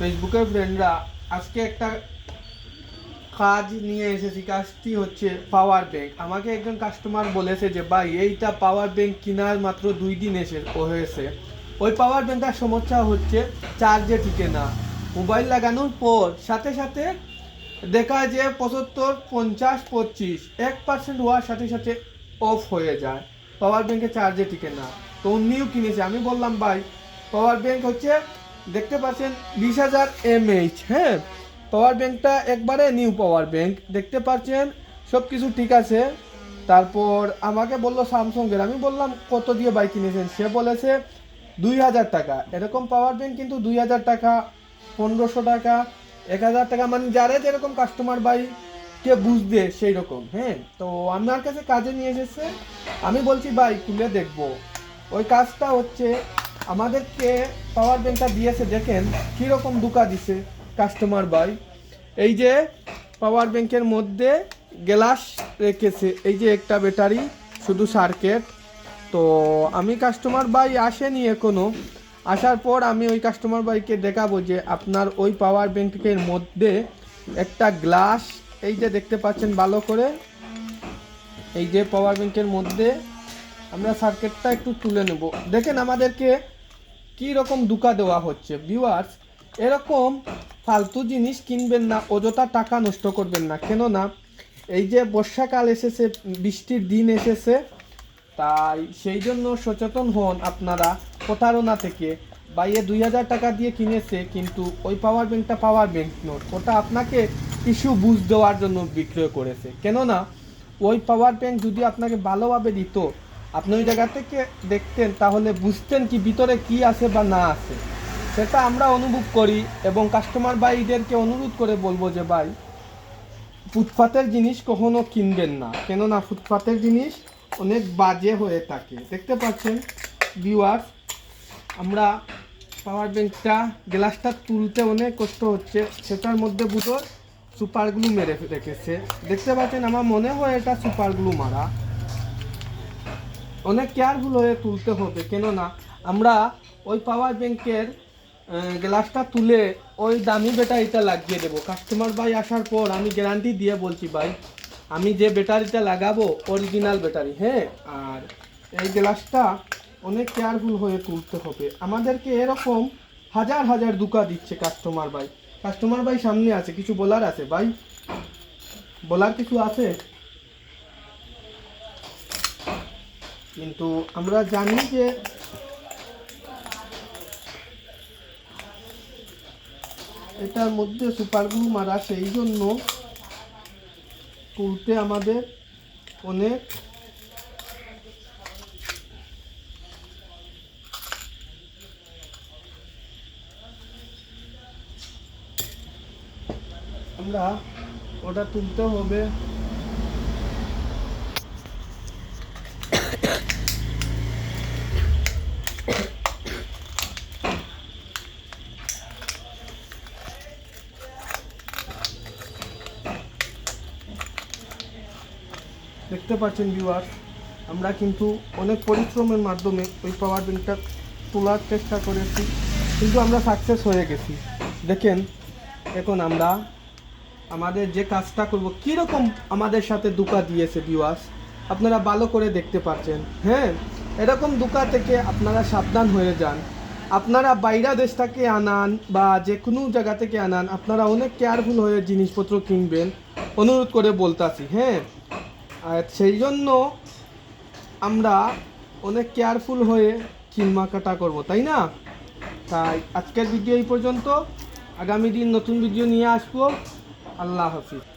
ফেসবুকের ফ্রেন্ডরা আজকে একটা কাজ নিয়ে এসেছি, কাজটি হচ্ছে পাওয়ার ব্যাংক আমাকে একজন কাস্টমার বলেছে যে, ভাই, এইটা পাওয়ার ব্যাংক কেনার মাত্র দুই দিন এসে, হয়েছে। ওই পাওয়ার ব্যাংকটার সমস্যা হচ্ছে চার্জে টিকে না। মোবাইল লাগানোর পর সাথে সাথে দেখা যায় পঁচাত্তর, পঞ্চাশ, পঁচিশ, এক পার্সেন্ট হওয়ার সাথে সাথে অফ হয়ে যায়। পাওয়ার ব্যাংকে চার্জে টিকে না। তো উনিও কিনেছে। আমি বললাম, ভাই পাওয়ার ব্যাংক হচ্ছে দেখতে পাচ্ছেন বিশ হাজার এমএইচ হ্যাঁ? পাওয়ার ব্যাংকটা একবারে নিউ পাওয়ার ব্যাংক দেখতে পাচ্ছেন সব কিছু ঠিক আছে। তারপর আমাকে বলল স্যামসংয়ের আমি বললাম, কত দিয়ে বাইক কিনেছেন? সে বলেছে, দুই হাজার টাকা। এরকম পাওয়ার ব্যাংক কিন্তু দুই হাজার টাকা, পনেরোশো টাকা, এক হাজার টাকা। মানে যারা যেরকম কাস্টমার বাই কে বুঝবে সেই রকম হ্যাঁ? তো আমার কাছে কাজে নিয়ে এসেছে। আমি বলছি, ভাই, খুলে দেখব। ওই কাজটা হচ্ছে আমাদেরকে পাওয়ার ব্যাংকটা দিয়েছে, দেখেন কীরকম দুকা দিছে কাস্টমার বাই এই যে পাওয়ার ব্যাংকের মধ্যে গ্লাস রেখেছে, এই যে একটা ব্যাটারি শুধু সার্কেট তো আমি কাস্টমার বাই আসেনি এখনও আসার পর আমি ওই কাস্টমার বাইকে দেখাবো যে আপনার ওই পাওয়ার ব্যাংকের মধ্যে একটা গ্লাস এই যে দেখতে পাচ্ছেন ভালো করে, এই যে পাওয়ার ব্যাংকের মধ্যে আমরা সার্কিটটা একটু তুলে নেব। দেখেন আমাদেরকে কি রকম দুকা দেওয়া হচ্ছে। ভিউয়ার্স এরকম ফালতু জিনিস কিনবেন না, অযথা টাকা নষ্ট করবেন না। কেন না এই যে বর্ষাকাল এসেছে, বৃষ্টির দিন এসেছে, তাই সেই জন্য সচেতন হন আপনারা প্রতারণা থেকে। বাইরে দুই হাজার টাকা দিয়ে কিনেছে, কিন্তু ওই পাওয়ার ব্যাংকটা পাওয়ার ব্যাংক নোট। ওটা আপনাকে ইস্যু বুঝ দেওয়ার জন্য বিক্রয় করেছে। কেননা, ওই পাওয়ার ব্যাংক যদি আপনাকে ভালোভাবে দিত আপনি ওই জায়গা থেকে দেখতেন, তাহলে বুঝতেন কি ভিতরে কি আছে বা না আছে। সেটা আমরা অনুভব করি এবং কাস্টমার বাইদেরকে অনুরোধ করে বলব যে, ভাই, ফুটপাতের জিনিস কখনো কিনবেন না। কেননা ফুটপাতের জিনিস অনেক বাজে হয়ে থাকে। দেখতে পাচ্ছেন ভিউয়ার্স আমরা পাওয়ার ব্যাংকটা গ্লাসটা তুলতে অনেক কষ্ট হচ্ছে। সেটার মধ্যে দুটো সুপার গ্লু মেরে রেখেছে দেখতে পাচ্ছেন, আমার মনে হয় এটা সুপার গ্লু মারা। অনেক কেয়ারফুল হয়ে তুলতে হবে, কেননা আমরা ওই পাওয়ার ব্যাংকের গ্লাসটা তুলে ওই দামি ব্যাটারিটা লাগিয়ে দেবো। কাস্টমার ভাই আসার পর আমি গ্যারান্টি দিয়ে বলছি, ভাই, আমি যে ব্যাটারিটা লাগাবো অরিজিনাল ব্যাটারি হ্যাঁ? আর এই গ্লাসটা অনেক কেয়ারফুল হয়ে তুলতে হবে। আমাদেরকে এরকম হাজার হাজার দুকা দিচ্ছে কাস্টমার ভাই। কাস্টমার ভাই সামনে আছে, কিছু বলার আছে? ভাই, বলার কিছু আছে? কিন্তু আমরা জানি যে এটার মধ্যে সুপার গ্লু মারা সেই জন্য তুলতে আমাদের অনেক আমরা ওটা তুলতে হবে। দেখতে পাচ্ছেন ভিউয়ার আমরা কিন্তু অনেক পরিশ্রমের মাধ্যমে ওই পাওয়ার ব্যাংকটা তোলার চেষ্টা করেছি, কিন্তু আমরা সাকসেস হয়ে গেছি। দেখেন, এখন আমরা আমাদের যে কাজটা করব, কীরকম আমাদের সাথে দুকা দিয়েছে ভিউয়ার্স আপনারা ভালো করে দেখতে পাচ্ছেন। হ্যাঁ এরকম দুকা থেকে আপনারা সাবধান হয়ে যান। আপনারা বাইরা দেশ থেকে আনান বা যে কোনো জায়গা থেকে আনান, আপনারা অনেক কেয়ারফুল হয়ে জিনিসপত্র কিনবেন, অনুরোধ করে বলতাছি। হ্যাঁ আর সেই জন্য আমরা অনেক কেয়ারফুল হয়ে কিনমাকাটা করব, তাই না? তাই আজকের ভিডিও এই পর্যন্ত। আগামী দিন নতুন ভিডিও নিয়ে আসব। আল্লাহ হাফিজ।